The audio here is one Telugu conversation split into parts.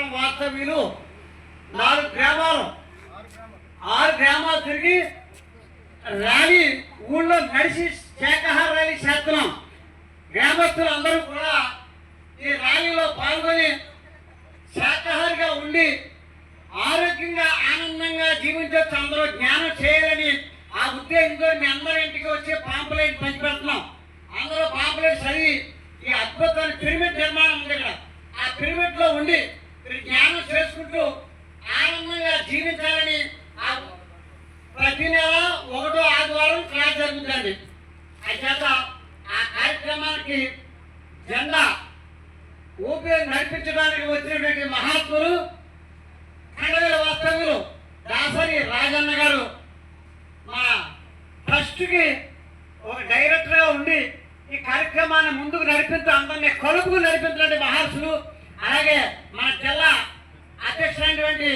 తాండూరు వార్త విను. నాలుగు గ్రామాలు. ఆరు గ్రామాలు తిరిగి ర్యాలీ ఊళ్ళో నడిచి శాఖాహార ర్యాలీ చేస్తున్నాం. గ్రామస్తులు అందరూ కూడా ఈ ర్యాలీలో పాల్గొని శాఖాహారిగా ఉండి ఆరోగ్యంగా ఆనందంగా జీవించవచ్చు అందరూ జ్ఞానం చేయాలని ఆ ఉద్దేశంతో మీ అందరి ఇంటికి వచ్చి పాంపులైట్ పంచిపెడుతున్నాం. అందరూ పాంపులైట్ చదివి ఈ అద్భుతమైన పిరమిడ్ నిర్మాణం ఉంది ఇక్కడ. ఆ పిరమిడ్లో ఉండి జ్ఞానం చేసుకుంటూ ఆనందంగా జీవించాలని ఆ ప్రతి నెల ఒకటో ఆదివారం క్లాస్ జరుగుతుంది చేత ఆ కార్యక్రమానికి జెండా ఊపి నడిపించడానికి వచ్చినటువంటి మహాత్ములు ఖండవేల వాస్తవ్యులు దాసరి రాజన్న గారు మా ట్రస్ట్కి ఒక డైరెక్టర్గా ఉండి ఈ కార్యక్రమాన్ని ముందుకు నడిపిస్తూ అందరినీ కలుపుకు నడిపించినటువంటి మహర్షులు అలాగే మన జిల్లా అధ్యక్షుడైనటువంటి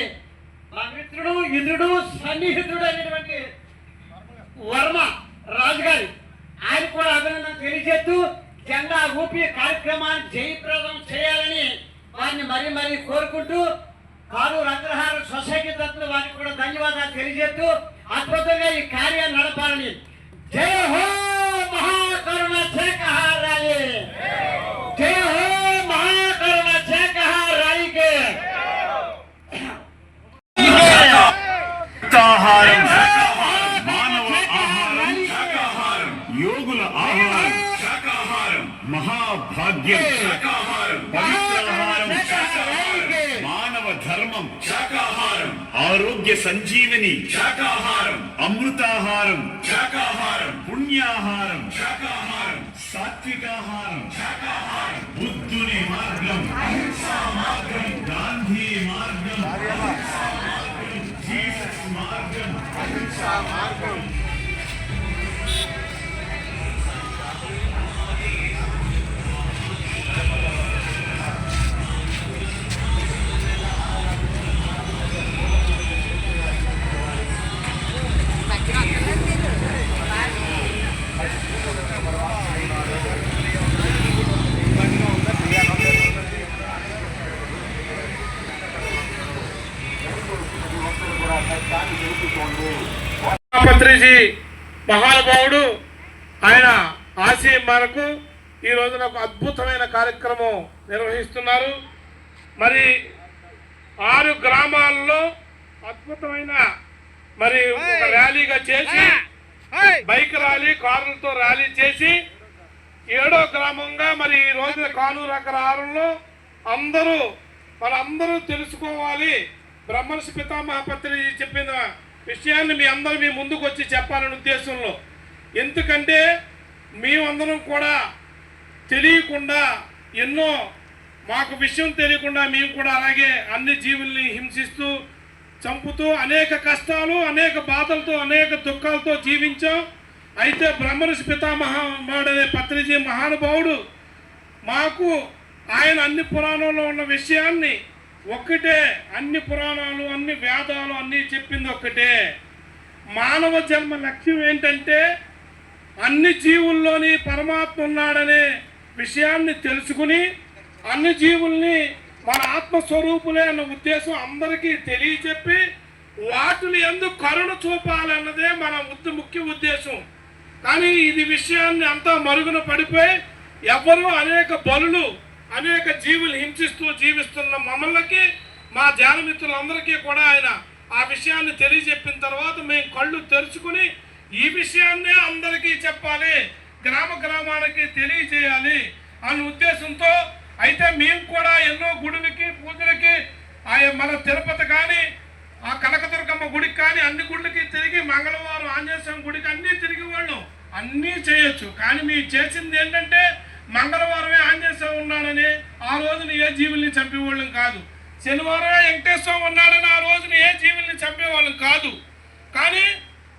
మా మిత్రుడు ఇంద్రుడు సన్నిహితుడు అయినటువంటి వర్మ రాజు గారి ఆయన కూడా అభినందన తెలియజేస్తూ జెండా ఊపి కార్యక్రమాన్ని జయప్రదం చేయాలని వారిని మరీ మరీ కోరుకుంటూ కారు అగ్రహార సొసైటీ తరఫున వారికి కూడా ధన్యవాదాలు తెలియజేస్తూ అద్భుతంగా ఈ కార్యాన్ని నడపాలని. జయ హో మహాకరుణ శాఖహార ఆహారం మానవ ఆహారం యోగుల ఆహారం మహాభాగ్యం పవిత్రాహారం మానవ ధర్మం శాకాహారం ఆరోగ్య సంజీవని శాకాహారం అమృతాహారం శాకాహారం పుణ్యాహారం శాకాహారం సాత్వికాహారం బుద్ధుని మార్గం గాంధీ మార్గం మార్గం పత్రిజీ మహానుభావుడు ఆయన ఆశయం మేరకు ఈ రోజున ఒక అద్భుతమైన కార్యక్రమం నిర్వహిస్తున్నారు. మరి ఆరు గ్రామాల్లో అద్భుతమైన మరి ఒక ర్యాలీగా చేసి బైక్ ర్యాలీ కారులతో ర్యాలీ చేసి ఏడో గ్రామంగా మరి ఈ రోజున కానూరు అగ్రహారంలో అందరూ మనందరూ తెలుసుకోవాలి. బ్రహ్మర్షి పితామహ పత్రిజీ చెప్పిన విషయాన్ని మీ అందరూ మీ ముందుకు వచ్చి చెప్పాలనే ఉద్దేశంలో. ఎందుకంటే మేమందరం కూడా తెలియకుండా ఎన్నో మాకు విషయం తెలియకుండా మేము కూడా అలాగే అన్ని జీవుల్ని హింసిస్తూ చంపుతూ అనేక కష్టాలు అనేక బాధలతో అనేక దుఃఖాలతో జీవించాం. అయితే బ్రహ్మర్షి పితామహుడు పత్రిజీ మహానుభావుడు మాకు ఆయన అన్ని పురాణంలో ఉన్న విషయాన్ని ఒక్కటే అన్ని పురాణాలు అన్ని వేదాలు అన్నీ చెప్పింది ఒక్కటే. మానవ జన్మ లక్ష్యం ఏంటంటే అన్ని జీవుల్లోని పరమాత్మ ఉన్నాడనే విషయాన్ని తెలుసుకుని అన్ని జీవుల్ని మన ఆత్మస్వరూపులే అన్న ఉద్దేశం అందరికీ తెలియచెప్పి వాటిని ఎందుకు కరుణ చూపాలన్నదే మన ముఖ్య ఉద్దేశం. కానీ ఇది విషయాన్ని అంతా మరుగున పడిపోయి ఎవరు అనేక బలులు అనేక జీవులు హింసిస్తూ జీవిస్తున్న మమ్మల్ని మా జానమిత్రులందరికీ కూడా ఆయన ఆ విషయాన్ని తెలియజెప్పిన తర్వాత మేము కళ్ళు తెరుచుకుని ఈ విషయాన్నే అందరికీ చెప్పాలి గ్రామ గ్రామానికి తెలియజేయాలి అన్న ఉద్దేశంతో అయితే మేము కూడా ఎన్నో గుడులకి పూజలకి ఆ మన తిరుపతి కానీ ఆ కనకదుర్గమ్మ గుడికి కానీ అన్ని గుళ్ళకి తిరిగి మంగళవారం ఆంజనేయ స్వామి గుడికి అన్నీ తిరిగి వాళ్ళు. అన్నీ చేయొచ్చు. కానీ మీరు చేసింది ఏంటంటే మంగళవారమే ఆంజనేయస్వామి ఉన్నాడని ఆ రోజున ఏ జీవుల్ని చంపేవాళ్ళం కాదు. శనివారమే వెంకటేశ్వరం ఉన్నాడని ఆ రోజున ఏ జీవుల్ని చంపేవాళ్ళం కాదు. కానీ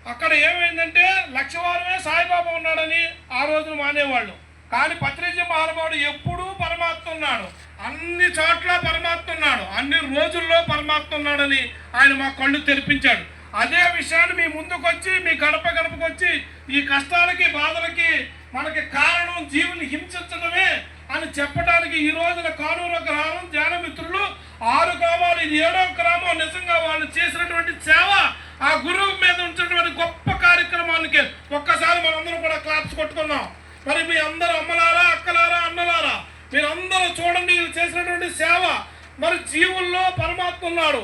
అక్కడ ఏమైందంటే లక్షవారమే సాయిబాబా ఉన్నాడని ఆ రోజున మానేవాళ్ళు. కానీ పత్రిజీ మహానుభావుడు ఎప్పుడూ పరమాత్మ ఉన్నాడు. అన్ని చోట్ల పరమాత్మ ఉన్నాడు. అన్ని రోజుల్లో పరమాత్మ ఉన్నాడని ఆయన మా కళ్ళు తెరిపించాడు. అదే విషయాన్ని మీ ముందుకొచ్చి మీ గడప గడపకొచ్చి ఈ కష్టాలకి బాధలకి మనకి కారణం జీవుని హింసించడమే అని చెప్పడానికి ఈ రోజున కానూరు గ్రామం ధ్యానమిత్రులు ఆరు గ్రామాలు ఇది ఏడో గ్రామం నిజంగా వాళ్ళు చేసినటువంటి సేవ ఆ గురువు మీద ఉంచినటువంటి గొప్ప కార్యక్రమానికి ఒక్కసారి మనందరం కూడా క్లాప్స్ కొట్టుకున్నాం మరి మీ అందరూ అమ్మలారా అక్కలారా అన్నలారా? మీరందరూ చూడండి వీళ్ళు చేసినటువంటి సేవ. మరి జీవుల్లో పరమాత్మ ఉన్నాడు.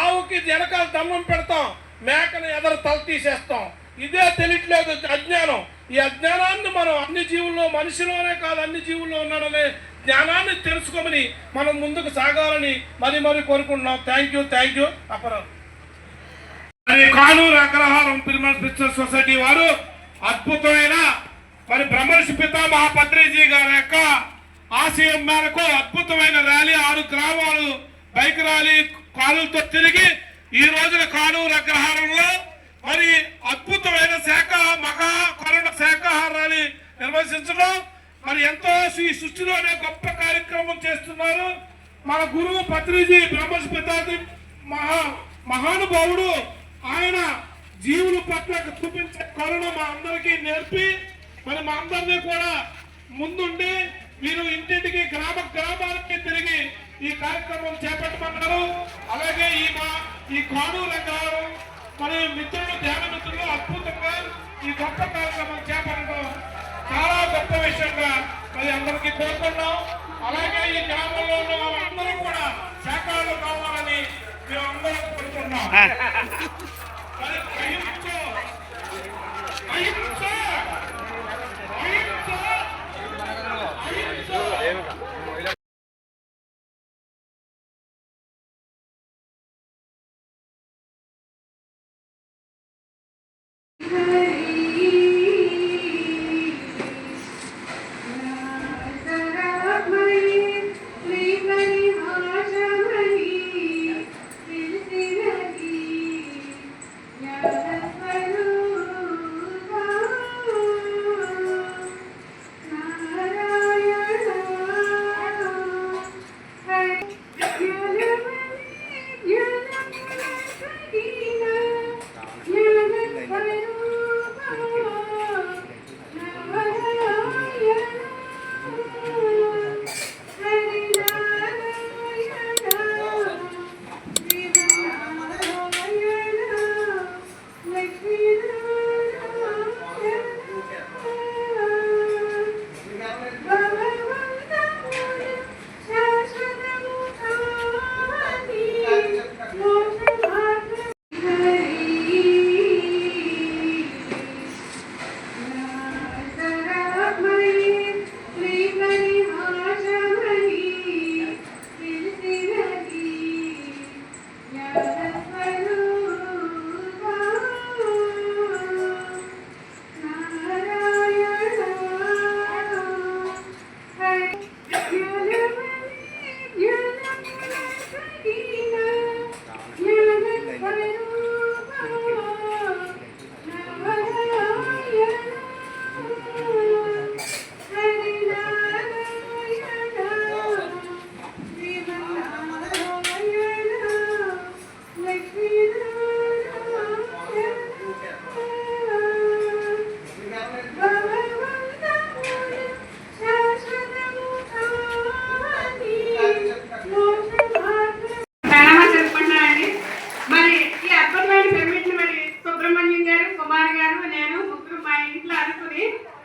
ఆవుకి వెనకాల దమ్మం పెడతాం మేకను ఎదరు తల తీసేస్తాం. ఇదే తెలియట్లేదు అజ్ఞానం. ఈ అజ్ఞానాన్ని మనం అన్ని జీవుల్లో మనిషిలోనే కాదు అన్ని జీవుల్లో ఉన్నాడనే జ్ఞానాన్ని తెలుసుకోమని మనం ముందుకు సాగాలని మరి మరి కోరుకుంటున్నాం. థ్యాంక్ యూ థ్యాంక్ యూ అపరాలు మరి కానూరు అగ్రహారం పిల్మల్ పిక్చర్ సొసైటీ వారు అద్భుతమైన మరి బ్రహ్మర్షి పిత పత్రిజీ గారి యొక్క ఆశయం మేరకు అద్భుతమైన ర్యాలీ ఆరు గ్రామాలు బైక్ ర్యాలీ కాలులతో తిరిగి ఈ రోజున కానూరు అగ్రహారంలో మరి అద్భుతమైన శాఖ మహా కరుణ శాఖాహార నిర్వహించడం మరి ఎంతో ఈ సృష్టిలోనే గొప్ప కార్యక్రమం చేస్తున్నారు. మన గురువు పత్రిజీ బ్రహ్మర్షి పితాది మహా మహానుభావుడు ఆయన జీవుల పట్ల చూపించే కరుణ మా అందరికీ నేర్పి మరి మా అందరినీ కూడా ముందుండి మీరు ఇంటింటికి గ్రామ గ్రామాలకి తిరిగి ఈ కార్యక్రమం చేపట్టమన్నారు. అలాగే ఈ మా ఈ కానూరు గారు మరి మిత్రులు ధ్యాన మిత్రులు అద్భుతంగా ఈ గొప్ప కార్యక్రమం చేపట్టడం చాలా గొప్ప విషయంగా మరి అందరికీ కోరుకున్నాం అలాగే ఈ గ్రామంలో ఉన్న వాళ్ళందరూ కూడా శాఖలు కావాలని మేము అందరం కోరుకున్నాం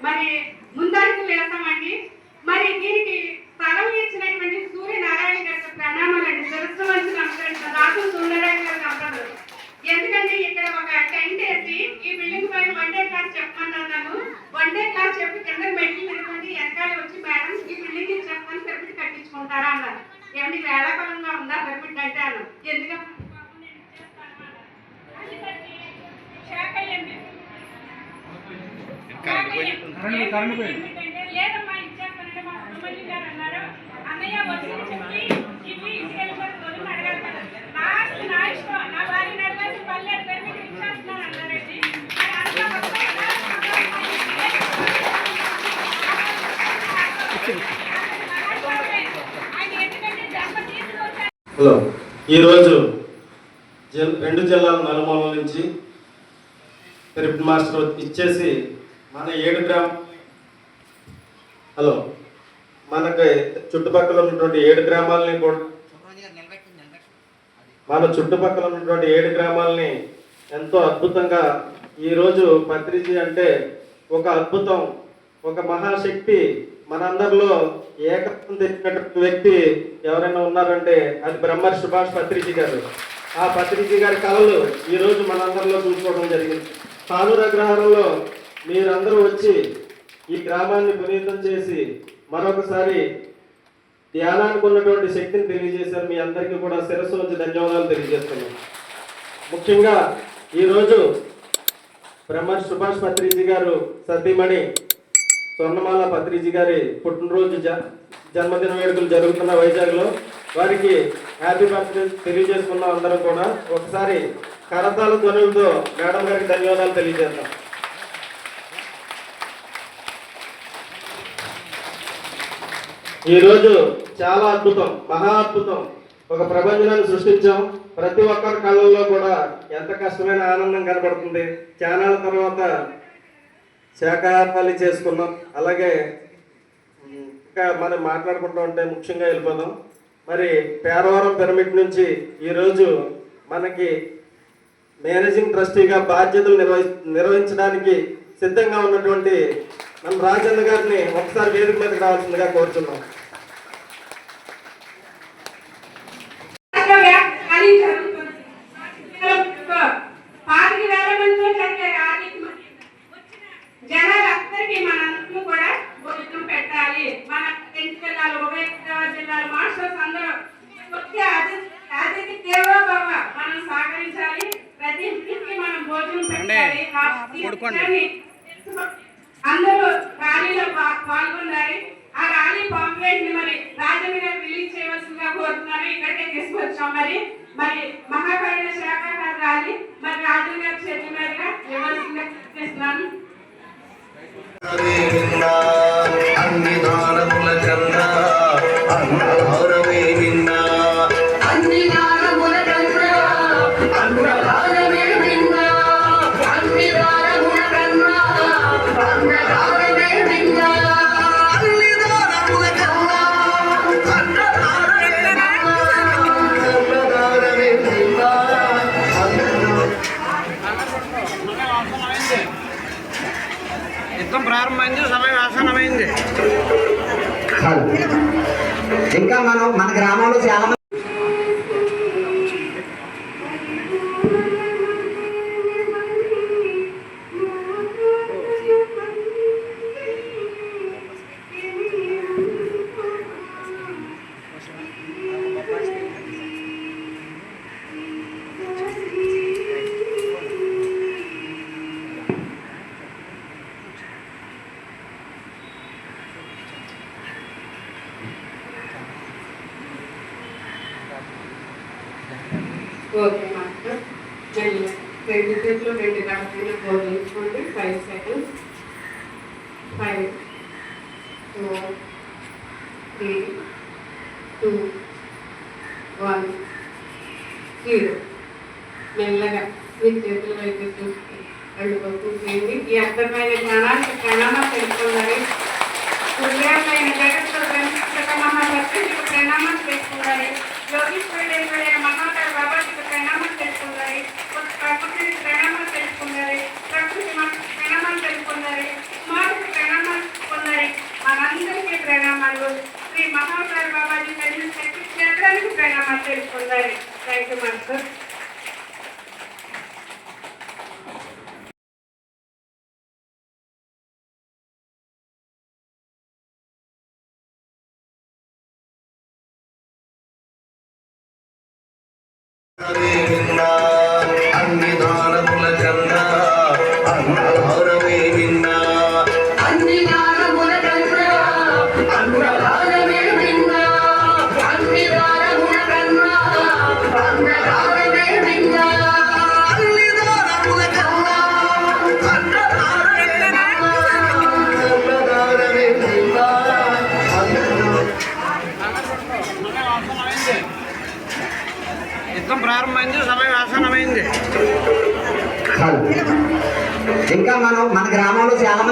మరి ముందడుగు వేస్తామండి. మరి దీనికి స్థలం ఇచ్చినటువంటి సూర్యనారాయణ గారికి ప్రణామాలండి శిరస్సు వంచి రాజు సూర్యనారాయణ గారు అంటారు ఎందుకంటే ఇక్కడ ఒక టెంట్ వేసి ఈ బిల్డింగ్ పైన వన్ డే క్లాస్ చెప్పమన్నాను. వన్ డే క్లాస్ చెప్పి కింద మెట్లు నిలబడి వెనకాల వచ్చి మేడం ఈ బిల్డింగ్ చెప్పమని పిరమిడ్ కట్టించుకుంటారా అన్నారు. ఏమండి వేళాకాలంగా ఉందా? పిరమిడ్ అంటే అన్నారు ఎందుకంటే లేదమ్మా ఇచ్చేస్తానంటే మా సుబ్రహ్మణ్యం గారు అన్నారు. అన్నయ్య వచ్చి చెప్పి ఇవి తీసుకెళ్ళిపోయి వదిలి అడగాలి కదా. లాస్ట్ నా ఇష్టం నా భార్య నడవాల్సి పల్లెడు పేరు మీద ఇచ్చేస్తున్నాను అన్నారండి. మరి అంతా వస్తే ఆయన ఎందుకంటే జన్మ తీసుకొచ్చారు హలో ఈరోజు జిల్ రెండు జిల్లాల నలుమూలల నుంచి పిరమిడ్ మాస్టర్ ఇచ్చేసి మన ఏడు గ్రామ్ హలో మనకి చుట్టుపక్కల ఉన్నటువంటి ఏడు గ్రామాలని కూడా మన చుట్టుపక్కల ఉన్నటువంటి ఏడు గ్రామాలని ఎంతో అద్భుతంగా ఈరోజు పత్రిజీ అంటే ఒక అద్భుతం ఒక మహాశక్తి మనందరిలో ఏకత్వం తెచ్చినటువంటి వ్యక్తి ఎవరైనా ఉన్నారంటే అది బ్రహ్మ సుభాష్ పత్రిజీ గారు. ఆ పత్రిజీ గారి కళలు ఈరోజు మనందరిలో చూసుకోవడం జరిగింది. తానూరు అగ్రహారంలో మీరందరూ వచ్చి ఈ గ్రామాన్ని పునీతం చేసి మరొకసారి ధ్యానానికి ఉన్నటువంటి శక్తిని తెలియజేశారు. మీ అందరికీ కూడా శిరస్సు నుంచి ధన్యవాదాలు తెలియజేస్తున్నాం. ముఖ్యంగా ఈరోజు బ్రహ్మ సుభాష్ పత్రిజీ గారు సతీమణి స్వర్ణమాల పత్రిజీ గారి పుట్టినరోజు జ జన్మదిన వేడుకలు జరుగుతున్న వైజాగ్లో వారికి హ్యాపీ బర్త్డే తెలియజేసుకున్నాం అందరం కూడా ఒకసారి కరతాల ధ్వనులతో మేడం గారికి ధన్యవాదాలు తెలియజేస్తాం ఈరోజు చాలా అద్భుతం మహా అద్భుతం. ఒక ప్రపంచాన్ని సృష్టించాం. ప్రతి ఒక్కరి కళ్ళల్లో కూడా ఎంత కష్టమైన ఆనందం కనబడుతుంది. ఛానల్ తర్వాత శాఖాహారాలు చేసుకున్నాం. అలాగే ఇంకా మనం మాట్లాడుకుంటూ ఉంటే ముఖ్యంగా వెళ్ళిపోదాం. మరి పేరవరం పిరమిడ్ నుంచి ఈరోజు మనకి మేనేజింగ్ ట్రస్టీగా బాధ్యతలు నిర్వహి నిర్వహించడానికి సిద్ధంగా ఉన్నటువంటి మన రాజేంద్ర గారిని ఒకసారి వేదిక మీదకి రావాల్సిందిగా కోరుతున్నాం రాష్ట్ర వ్యాప్తంగా జరుగుతుంది. పాతిక వేల మందితో జరిగే ర్యాలీకి మరి జనాలందరికీ మనందరూ కూడా భోజనం పెట్టాలి మన రెండు జిల్లాలు ఉభయ గోదావరి జిల్లాల మాస్టర్స్ అందరూ వచ్చే అతిథి అతిథి దేవో భవ మనం సహకరించాలి ప్రతి ఇంటికి మనం భోజనం పెట్టాలి పడుకోండి ప్రారంభమైంది సమయం ఆసనమైంది ఇంకా మనం మన గ్రామంలో చాలా ఓకే మాస్టర్. మెల్లిగా రెండు చేతులు రెండు గంటలు బోధించుకోండి five seconds five four three two one zero మెల్లగా మీ చేతుల వైపు చూసి రెండు పక్కలు చేయండి ఈ అర్థమైన జ్ఞానానికి ప్రణామా తెలుసుకోవాలి హృదయమైన జగత్తులో బ్రహ్మిస్తున్న మహాసత్యుడికి ప్రణామాలు తెలుసుకోవాలి యోగీశ్వరుడైన అన్ని యుద్ధం ప్రారంభమైంది సమయం ఆసనమైంది ఇంకా మనం మన గ్రామంలో చాలా